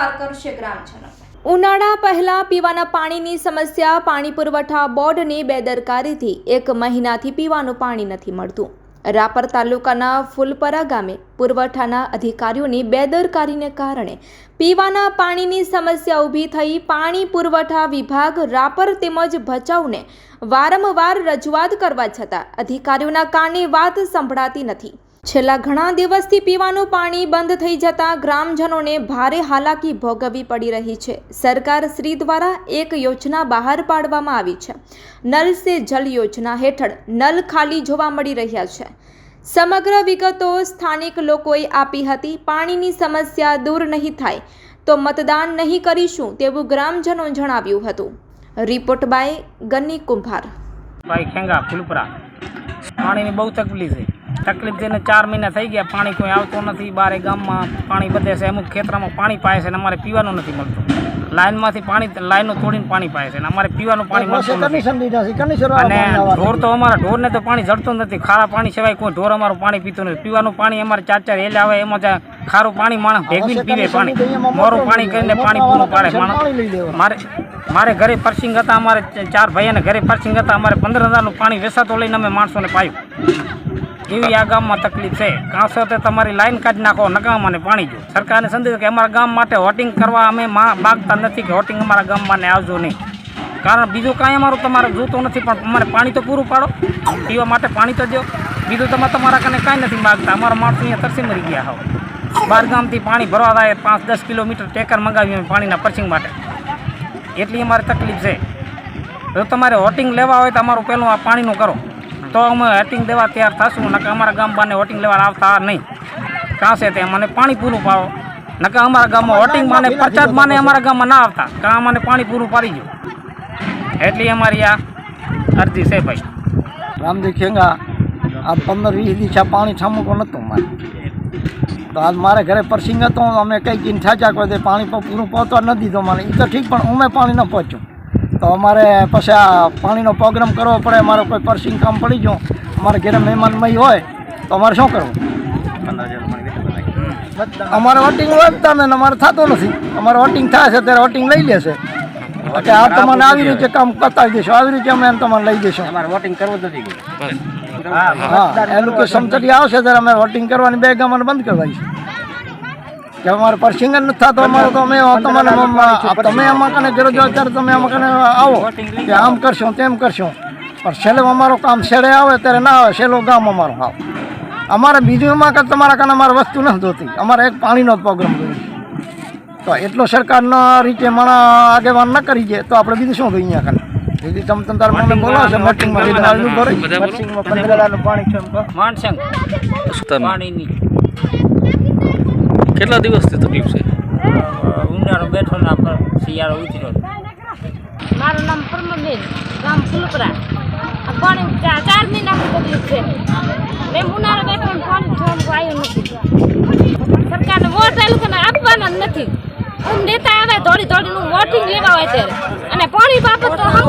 પસાર કરશે ગ્રામજનો ઉનાળા પહેલા પીવાના પાણીની સમસ્યા પાણી પુરવઠા બોર્ડની બેદરકારીથી એક મહિનાથી પીવાનું પાણી નથી મળતું. રાપર તાલુકાના ફૂલપરા ગામે પુરવઠાના અધિકારીઓની બેદરકારીને કારણે પીવાના પાણીની સમસ્યા ઊભી થઈ પાણી પુરવઠા વિભાગ રાપર તેમજ ભચાઉને વારંવાર રજૂઆત કરવા છતાં અધિકારીઓના કાને વાત સંભળાતી નથી. છેલ્લા ઘણા દિવસથી પીવાનું પાણી બંધ થઈ જતા ગ્રામજનોને ભારે હાલાકી ભોગવવી પડી રહી છે. સરકાર શ્રી દ્વારા એક યોજના બહાર પાડવામાં આવી છે. નલ સે જલ યોજના હેઠળ નલ ખાલી જોવા મળી રહ્યા છે. સમગ્ર વિગતો સ્થાનિક લોકોએ આપી હતી. પાણીની સમસ્યા દૂર નહીં થાય તો મતદાન નહીં કરીશું તેવું ગ્રામજનો જણાવ્યું હતું. રિપોર્ટ બાય ગન્ની કુંભાર. ભાઈ ખેંગા, ફૂલપરા. પાણીની બહુ તકલીફ છે. તકલીફ થઈને ચાર મહિના થઈ ગયા પાણી કોઈ આવતું નથી બારે ગામમાં પાણી બધે છે અમુક ખેતરમાં પાણી પાય છે અને અમારે પીવાનું નથી મળતું. લાઇનમાંથી પાણી લાઈનો તોડીને પાણી પાય છે અને અમારે પીવાનું પાણી મળતું નથી. અને ઢોર તો અમારા ઢોરને તો પાણી જડતું નથી ખારા પાણી સિવાય કોઈ ઢોર અમારું પાણી પીતું નથી. પીવાનું પાણી અમારે ચાર ચાર હેલ આવે એમાં ખારું પાણી માણસ ભેગવીને પીવે પાણી. મોરું પાણી કરીને પાણી પૂરું પાડે માણસ. મારે મારે ઘરે પર્સિંગ હતા અમારે ચાર ભાઈઓને ઘરે પર્સિંગ હતા અમારે પંદર હજારનું પાણી વેસાતો લઈને અમે માણસોને પાયું. એવી આ ગામમાં તકલીફ છે. કાંસો તે તમારી લાઈન કાઢી નાખો નકામાને પાણી જો. સરકારને સમજી કે અમારા ગામ માટે હોટિંગ કરવા અમે માગતા નથી કે હોટિંગ અમારા ગામમાં આવજો નહીં. કારણ બીજું કાંઈ અમારું તમારે જોતું નથી, પણ અમારે પાણી તો પૂરું પાડો. પીવા માટે પાણી તો દો. બીજું તમે તમારા કને કાંઈ નથી માગતા. અમારા માણસો અહીંયા તરસી મરી ગયા હોવ બાર ગામથી પાણી ભરવા થાય, પાંચ દસ કિલોમીટર ટેકર મંગાવી અમે પાણીના પરસિંગ માટે. એટલી અમારે તકલીફ છે. જો તમારે હોટિંગ લેવા હોય તો અમારું પહેલું આ પાણીનું કરો. તો અમે હોટિંગ દેવા તૈયાર થશું, નકર અમારા ગામ બાને હોટિંગ લેવા આવતા નહીં. કાંસે તે મને પાણી પૂરું પાડો. નકા અમારા ગામમાં હોટિંગ માને પ્રચાર માને અમારા ગામમાં ના આવતા. કાં મને પાણી પૂરું પાડી ગયું એટલી અમારી આ અરજી છે ભાઈ. રામજી ખેંગા, આ પંદર વીસ દિશા પાણી ઠામુકો નહોતું મારે. તો આજ મારે ઘરે પરસિંગ હતો, અમે કંઈક કીને થાચા કરી પાણી પણ પૂરું પહોંચવા ન દીધો મને એ તો ઠીક, પણ અમે પાણી ન પહોંચ્યું. તો અમારે પછી આ પાણીનો પ્રોગ્રામ કરવો પડે અમારે કોઈ પર્સિંગ કામ પડી ગયું અમારે ઘરે મહેમાનમય હોય તો અમારે શું કરવું? અમારે વોટિંગ વધતા ને અમારે થતું નથી. અમારે વોટિંગ થાય છે ત્યારે વોટિંગ લઈ લેશે કે આ તમને આવી રીતે કામ બતાવી દઈશું આવી રીતે અમે એમ તમને લઈ જઈશું અમારે વોટિંગ કરવું નથી હા એનું કોઈ સમતરી આવશે ત્યારે અમે વોટિંગ કરવાની બે ગામને બંધ કરવાની છે. કે અમારે પરસિંગ જ નથી થતો અમારે તો અમે તમને તમે અમારે કને જો ત્યારે તમે આમાં કને આવો. કે આમ કરશું તેમ કરશું. પણ છેલ્લે અમારું કામ છેડે આવે ત્યારે ના આવે છેલ્લો ગામ અમારો આવ અમારે બીજું એમાં કે તમારા કને અમારે વસ્તુ નથી જોતી. અમારે એક પાણીનો જ પ્રોગ્રામ જોઈએ. તો એટલો સરકારના રીતે માણા આગેવાન ન કરી જાય તો આપણે બીજું શું જોઈએ અહીંયા કને? તમે તમે તારે મને બોલાવશે મિટિંગમાં હજારનું પાણી છે તમે પાણીની. કેટલા દિવસથી તકલીફ છે? ઉનાળો બેઠો ને આપણે શિયાળો ઉતર્યો મારું નામ પરમબેન ગામ ફૂલપરા. આ પાણી ચાર ચાર મહિનાથી તકલીફ છે. મેં ઉનાળો બેઠો ને પાણી થોડું આવ્યું નથી. સરકારને વોટ આવેલું કે આપવાના નથી. હું નેતા આવે દોડી નું વોટિંગ લેવા હોય ત્યારે અને પાણી બાબત તો કઈ